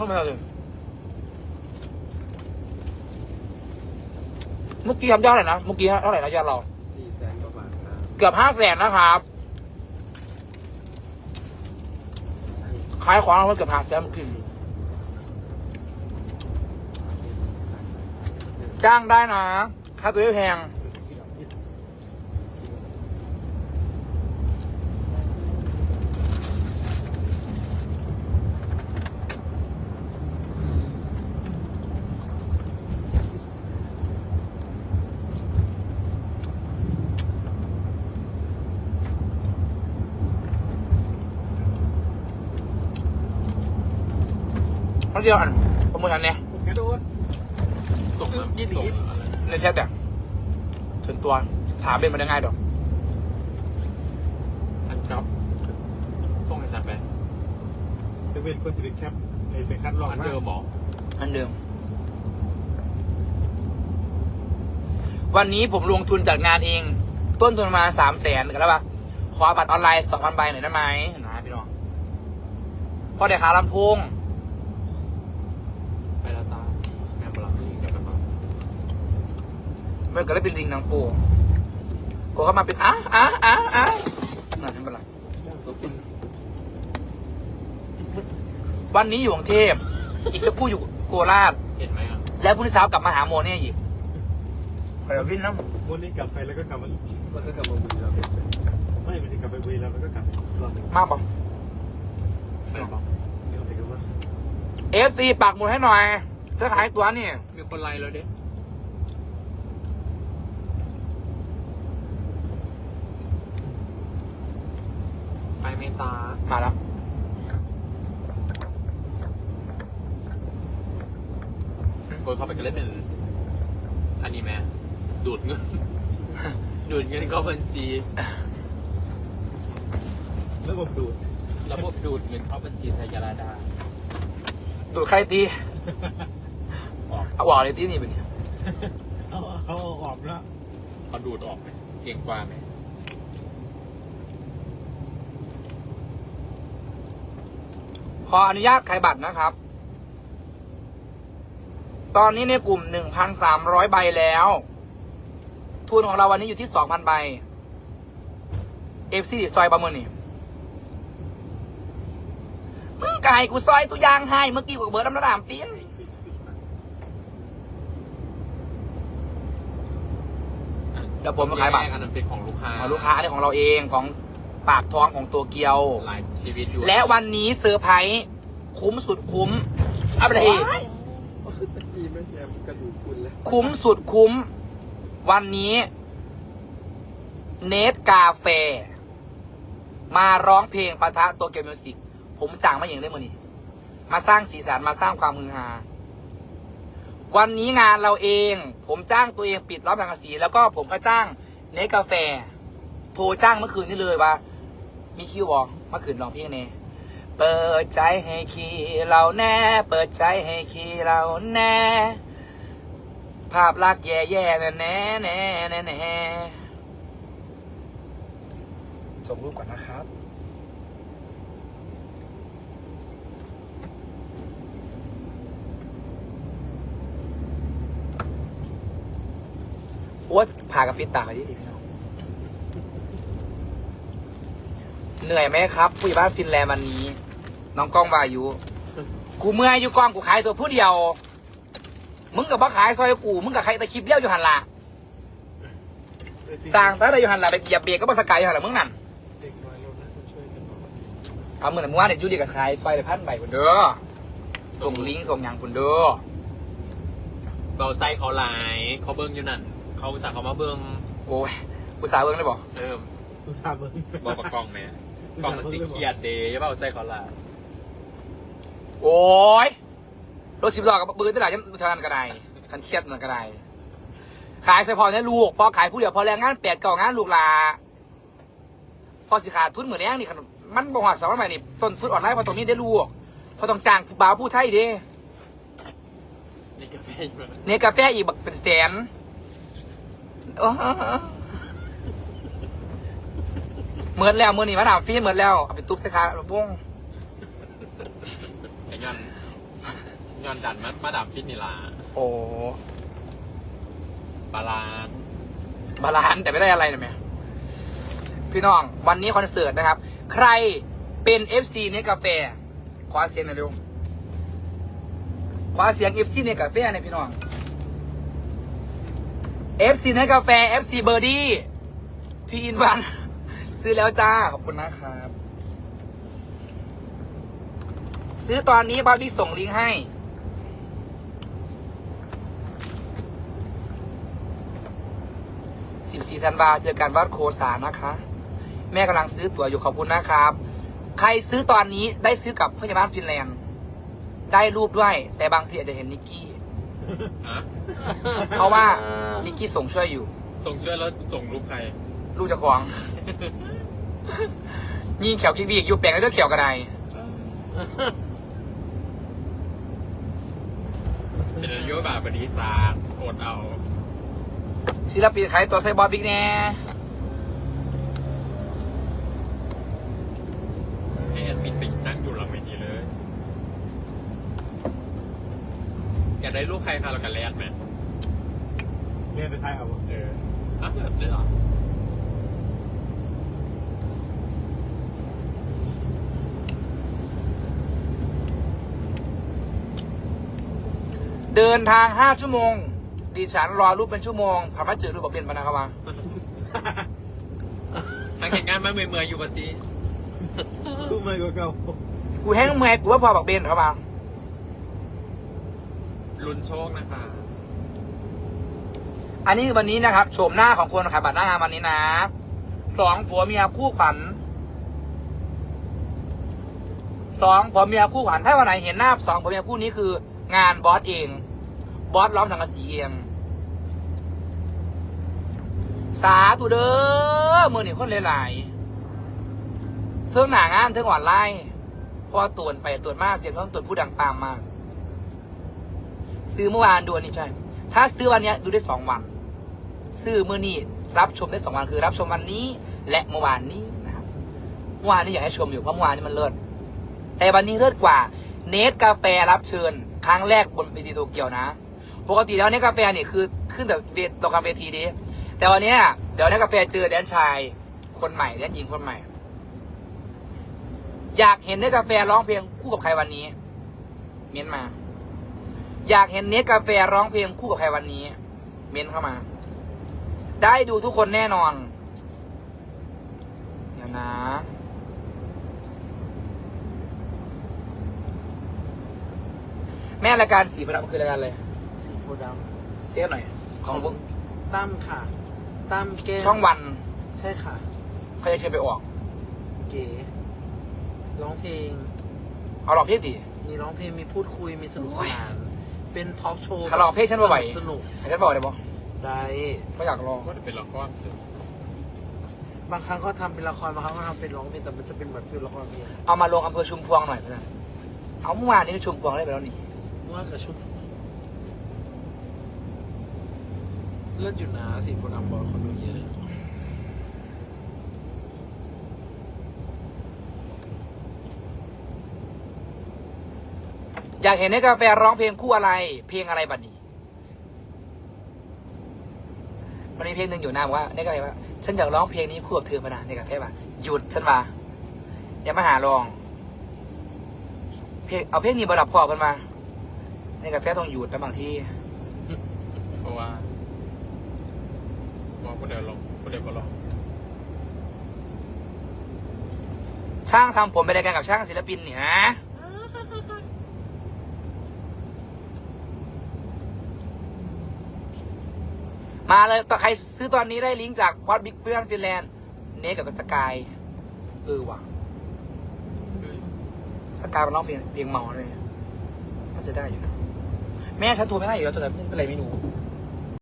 ไม่เป็นไรเลยเมื่อกี้ทำยอดเท่าไหร่นะ เมื่อกี้เท่าไหร่นะยอดเรา สี่แสนกว่าบาทครับเกือบห้าแสนนะครับ ขายของเราเกือบห้าแสนเมื่อกี้จ้างได้นะ ค่าตัวไม่แพง เดียวอันโปรโมชั่นเนี่ยกระโดดส่งมายี่หลีส่งมาเลยในแชทแต่ส่วนตัวถามเป็นมันได้ง่ายดอกอันครับส่งให้ฉันไปจะเป็นคนที่เป็นแคปเลยไปคัดลอกอันเดิมเหรออันเดิม วันนี้ผมลงทุนจัดงานเอง ต้นทุนประมาสามแสนกันแล้วปะขอบัตรออนไลน์สองพันใบหน่อยได้ไหมนะพี่น้องพอได้ขาลำโพง ไปแล้วจ้าแม่บลังเดี๋ยวไปก่อน มันก็ได้เป็นลิงนางโปงก็เข้ามาเป็นอะอะอะอะนั่นเห็นปะล่ะวันนี้อยู่กรุงเทพ อีกสักครู่อยู่โคราช เห็นไหมอะแล้วพรุ่งนี้เช้ากลับมาหาโมเนี่ยอีกขอเดี๋ยววิ่งน้วันนี้กลับไปแล้วก็กลับมาแล้วก็กลับมาบุรีรัมย์ไม่มันจะกลับไปบุรีรัมย์แล้วก็กลับรอบหนึ่งำมากปะไปปะเดี๋ยวไปกันว่าเอฟซีปักหมุดให้หน่อยถ้าขายตัวนี่ มีคนไลน์แล้วเด้ ไปเมจ้ามาแล้ว กดเข้าไปก็เล่นเป็น อันนี้ไหมดูดเงิน ดูดเงินเข้าบัญชี ระบบดูด ระบบดูดเงินเข้าบัญชีไทยาราดา ดูดใครตีออกเอาบอกเลยตีนี่เป็นเนี่ย เอาเขาเอาออกแล้วเขาดูดออกไหมเก่งกว่าไหม ขออนุญาตขายบัตรนะครับ ตอนนี้ในกลุ่มหนึ่งพันสามร้อยใบแล้ว ทุนของเราวันนี้อยู่ที่สองพันใบเอฟซีซอยประเมินนี่มึงไก่กูซอยสุยางให้ เมื่อกี้กูเบิร์ดน้ำระดามปิ้นเดี๋ยวผมมาขายบัตรอันนั้นเป็นของลูกค้าของลูกค้าอันนี้ของเราเองของ ปากท้องของตัวเกียว หลายชีวิตอยู่และวันนี้เซอร์ไพรส์คุ้มสุดคุ้มอัปเดตตะกี้ไม่แซมกระดูกคุณแล้วคุ้มสุดคุ้ม วันนี้ เนทกาแฟ มาร้องเพลงปะทะตัวเกียวมิวสิกผมจ้างมาอย่างได้มือนี้มาสร้างสีสันมาสร้างความมือฮาวันนี้งานเราเอง ผมจ้างตัวเองปิดร้านแบงกะสี แล้วก็ผมก็จ้างเนทกาแฟ โทรจ้างเมื่อคืนนี้เลยว่า มีคิวบอกเมื่อคืนร้องเพลงเน่เปิดใจให้คีเราแน่ เปิดใจให้คีเราแน่ ภาพลักษณ์แย่ๆแน่แน่แน่แน่แน่ส่งรูปก่อนนะครับโอ๊ยผ่ากับปิดตาไปดิพี่น้อง เหนื่อยไหมครับผู้ใหญ่บ้านฟินแลนด์วันนี้ น้องก้องวายุ กูเมื่อยอยู่กองกูขายตัวผู้เดียว มึงกับบ่ขายซอยกู มึงกับใครตะคลิปเลี้ยวอยู่หันละสร้างแต่ได้อยู่หันละไปเหยียบเบรกก็บ่สกายอยู่หันละมึงนั่นเด็กน้อยลงนะต้องช่วยกันหน่อยเอาเหมือนเมื่อวานเนี่ยอยูดีกับขายซอยเลยพันใบคุณเด้อส่งลิงก์ส่งอย่างคุณเด้อเบาไส้เขาหลายเขาเบิ้งอยู่นั่น เขาอุตสั่งเขามาเบิ้งโอ้ยอุตส่าห์เบิ้งเลยบอกเอออุตส่าห์เบิ้งบอกประกองไหม กล้องมันสิเครียดเดย์เบาไส้เขาหลายโอ้ยรถสิบล้อกับปืนจะไหนจะทานกระไดคันเครียดมันกระไดขายเฉพาะเนี่ยลูก พอขายผู้เดียวพอแรงงานแปดเก่างานลูกลาพอสิขาดทุนเหมือนแรงนี่คันมันบอกว่าสองร้อยใหม่นี่ต้นทุนออนไลน์พอตรงนี้ได้ลูกพอต้องจ้างผู้บ่าวผู้ไทยเด้นี่กาแฟอยู่นะเนี่ยกาแฟอีกบักเป็นแสนโอ้โห เหมือนแล้วมือนี่มาดามฟีเหมือนแล้วเอาไปตุ๊บใส่ขาพวงไอ้ยันยอนดันมามาดามฟิตนี่ล่ะโอ้บาลานซ์บาลานซ์แต่ไม่ได้อะไรนะแม่พี่น้องวันนี้คอนเสิร์ตนะครับ ใครเป็น FC เนกาแฟขอเสียงหน่อยเร็วขอเสียง FC เนกาแฟหน่อยพี่น้อง FC เนกาแฟ FC เบอร์ดี้ทีอินวัน ซื้อแล้วจ้า ขอบคุณนะครับ ซื้อตอนนี้บาร์บี้ส่งลิงก์ให้14ธันวาเจอกันวัดโคสานะคะ แม่กำลังซื้อตั๋วอยู่ขอบคุณนะครับ ใครซื้อตอนนี้ได้ซื้อกับพยาบาลฟินแลนด์ ได้รูปด้วย แต่บางทีอาจจะเห็นนิกกี้อะเพราะว่านิกกี้ส่งช่วยอยู่ ส่งช่วยแล้วส่งรูปใคร ลูกเจะของ ยิ่งเขียวคิกบีกอยู่แปลงได้ด้วยเขียวกระไดเป็นนโยบายบดีศาสตร์อดเอาศิลปินขายตัวไซบอร์บิ๊กแน่ให้แอดมินไปนั่งอยู่หลังเวทีเลย อยากได้รูปใครคะเรากันแลดไหมเรียนไปไทยเอาเอออะเปิดเลยเหรอ เดินทางห้าชั่วโมง ดิฉันรอรูปเป็นชั่วโมงพามาเจอรูปบอกเบนพะนะครับว่าทางเหตุงานมาเมื่อยๆอยู่ปฏิดูไม่ก็เก่ากูแห้งเมื่อยกูว่าพอบอกเบนเขามาลุ้นโชคนะคะ อันนี้วันนี้นะครับโฉมหน้าของคนขายบัตรหน้างานวันนี้นะสองผัวเมียคู่ขวัญสองผัวเมียคู่ขวัญถ้าวันไหนเห็นหน้าสองผัวเมียคู่นี้คือ งานบอสเอง บอสล้อมทางกระสีเอง สาธุเด้อมือหนึ่งคนหลายๆเทิงหนางานเทิงอ่อนไล่เพราะว่าตรวจไปตรวจมาเสียงต้องตรวจผู้ดังปามมา ซื้อเมื่อวานดูอันนี้ใช่ ถ้าซื้อวันนี้ดูได้สองวัน ซื้อเมื่อนี้รับชมได้สองวันคือ รับชมวันนี้ และเมื่อวานนี้นะครับเมื่อวานนี้อยากให้ชมอยู่เพราะเมื่อวานนี้มันเลิศแต่วันนี้เลิศกว่า เนสกาแฟรับเชิญ ครั้งแรกบนเวทีโตเกียวนะ ปกติแล้วเนกาแฟเนี่ยคือขึ้นแต่เวทีตกลางเวทีดีแต่วันนี้เดี๋ยวเนกาแฟเจอแดนชายคนใหม่แดนหญิงคนใหม่ อยากเห็นเนกาแฟร้องเพลงคู่กับใครวันนี้ เมียนมา อยากเห็นเนสกาแฟร้องเพลงคู่กับใครวันนี้ เมนเข้ามา ได้ดูทุกคนแน่นอนเดี๋ยวนะ แม่รายการสีประดับคือรายการอะไรสีโพธิ์ดเช็คหน่อย ของพวกำตั้มค่ะ ตั้มแก้วช่องวันใช่ค่ะ เขาจะเชิญไปออก เก๋ร้องเพลง เอาหลอกเพศดิ มีร้องเพลง มีพูดคุย มีสนุกสนาน เป็นทอล์กโชว์คาราโอเกะฉันว่าไหว สนุกให้ฉันบอกได้ปะๆได้ ไม่อยากลองก็จะเป็นละครบางครั้งก็ทำเป็นละคร บางครั้งก็ทำเป็นร้องเพลง แต่มันจะเป็นเหมือนฟิลละครเพลงเอามาลงอำเภอชุมพวงหน่อยเพื่อนเอาเมื่อวานนี้ชุมพวงได้ไปแล้วนี่ ว่ากับชุดเลิศอยู่นะสีโพธิ์ดำบอลคนดูเยอะอยากเห็นในกาแฟร้องเพลงคู่อะไร เพลงอะไรบัดนี้ มันมีเพลงหนึ่งอยู่นะบอกว่าในกาแฟว่า ฉันอยากร้องเพลงนี้คู่กับเธอพะนะในกาแฟว่าหยุดฉันว่าอย่ามาหาลอง เพลงเอาเพลงนี้บรับพอกันมา ในกาแฟต้องหยุดแล้วบางทีเพราะว่าว่าคนเดียวลงคนเดียวก็ลงช่างทำผมไปรายการกับช่างศิลปินนี่ฮะมาเลยต่อใครซื้อตอนนี้ได้ลิงก์จากบอสบิ๊กเพื่อนฟินแลนด์เนกกับสกายเออว่ะสกายมันร้องเพลงเพลงเมาเลยน่าจะได้อยู่นะ แม่ฉันโทรไม่ได้อีกแล้วจะเป็นอะไรไม่รู้